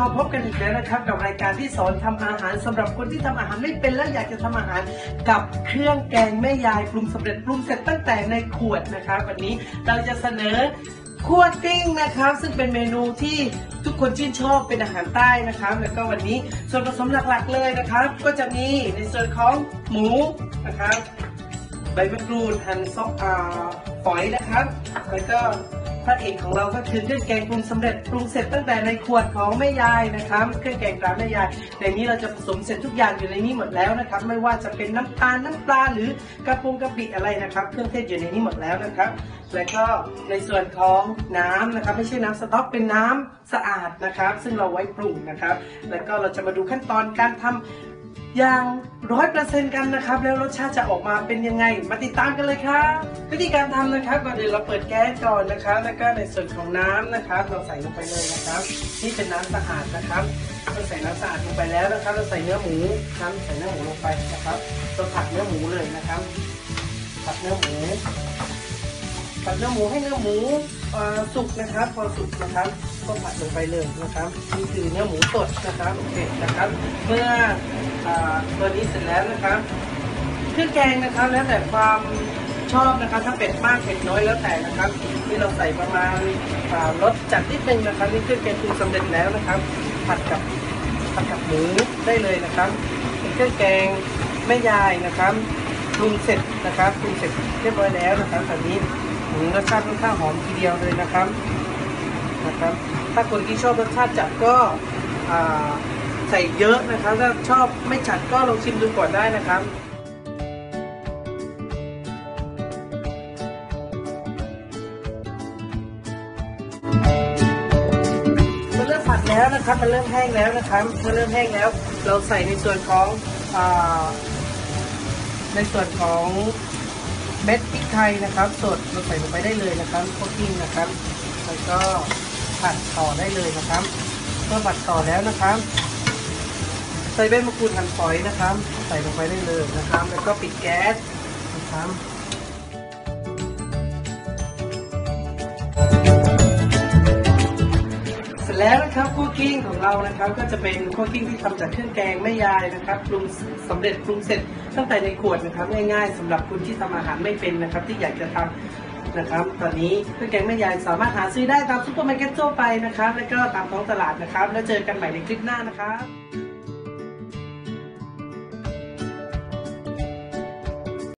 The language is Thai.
มาพบกันอีกแล้วนะครับ กับรายการที่สอนทำอาหารสำหรับคนที่ทำอาหารไม่เป็นและอยากจะทำอาหารกับเครื่องแกงแม่ยายปรุงสำเร็จปรุงเสร็จตั้งแต่ในขวดนะครับ วันนี้เราจะเสนอคั่วกลิ้งนะครับ ซึ่งเป็นเมนูที่ทุกคนชื่นชอบเป็นอาหารใต้นะครับ แล้วก็วันนี้ส่วนผสมหลักๆเลยนะครับ ก็จะมีในส่วนของหมูนะครับใบมะกรูดหั่นซอกอ่าฝอยนะครับ แล้วก็ ระเอกของเราก็คือเครื่องแกงปรุงสำเร็จปรุงเสร็จตั้งแต่ในขวดของแม่ยายนะครับเครื่องแกงตรานแม่ยายในนี้เราจะผสมเสร็จทุกอย่างอยู่ในนี้หมดแล้วนะครับ ไม่ว่าจะเป็นน้ำตาลน้ำปลาหรือกระปุงกะปิอะไรนะครับ เครื่องเทศอยู่ในนี้หมดแล้วนะครับ แล้วก็ในส่วนของน้ำนะครับ ไม่ใช่น้ำสต๊อกเป็นน้ำสะอาดนะครับ ซึ่งเราไว้ปรุงนะครับ แล้วก็เราจะมาดูขั้นตอนการทำ อย่างร้อยเปอร์เซ็นต์กันนะครับ แล้วรสชาติจะออกมาเป็นยังไง มาติดตามกันเลยครับ วิธีการทำนะครับก่อนอื่นเราเปิดแก๊สก่อนนะครับ แล้วก็ในส่วนของน้ำนะครับ เราใส่ลงไปเลยนะครับ นี่เป็นน้ำสะอาดนะครับเราใส่น้ำสะอาดลงไปแล้วนะครับ เราใส่เนื้อหมูน้ำใส่เนื้อหมูลงไปนะครับเราผัดเนื้อหมูเลยนะครับผัดเนื้อหมูผัดเนื้อหมูให้เนื้อหมูสุกนะครับ พอสุกนะครับ ก็ผัดลงไปเลยนะครับนี่คือเนื้อหมูสดนะครับโอเคนะครับ เมื่อตัวนี้เสร็จแล้วนะครับเครื่องแกงนะครับแล้วแต่ความชอบนะครับถ้าเป็ดมากเป็ดน้อยแล้วแต่นะครับนี่เราใส่ประมาณอ่ารสจัดนิดนึงนะครับนี่เครื่องแกงปรุงสำเร็จแล้วนะครับ ผัดกับผัดกับหมูได้เลยนะครับเป็นเครื่องแกงแม่ยายนะครับปรุงเสร็จนะครับปรุงเสร็จเรียบร้อยแล้วนะครับตอนนี้หืมรสชาติค่อนข้างหอมทีเดียวเลยนะครับ นะครับ ถ้าคนที่ชอบรสชาติจัดก็ใส่เยอะนะครับ ถ้าชอบไม่จัดก็ลองชิมดูก่อนได้นะครับมันเริ่มผัดแล้วนะครับมันเริ่มแห้งแล้วนะครับมันเริ่มแห้งแล้ว เราใส่ในส่วนของอในส่วนของเม็ดพริกไทยนะครับ สดเราใส่ลงไปได้เลยนะครับโคตกิ้งนะครับแล้วก็ ผัดต่อได้เลยนะครับเมื่อผัดต่อแล้วนะครับ ใส่ใบมะกรูดหั่นฝอยนะครับ ใส่ลงไปได้เลยนะครับ แล้วก็ปิดแก๊สนะครับเสร็จแล้วนะครับคั่วกิ้งของเรานะครับก็จะเป็นคั่วกิ้งที่ทำจากเครื่องแกงแม่ยายนะครับปรุงสำเร็จปรุงเสร็จตั้งแต่ในขวดนะครับง่ายๆสำหรับคุณที่ทำอาหารไม่เป็นนะครับ ที่อยากจะทำ นะครับ ตอนนี้เพื่อนแกงแม่ยายสามารถหาซื้อได้ตามซุปเปอร์มาร์เก็ตทั่วไปนะครับ และก็ตามท้องตลาดนะครับ แล้วเจอกันใหม่ในคลิปหน้านะครับ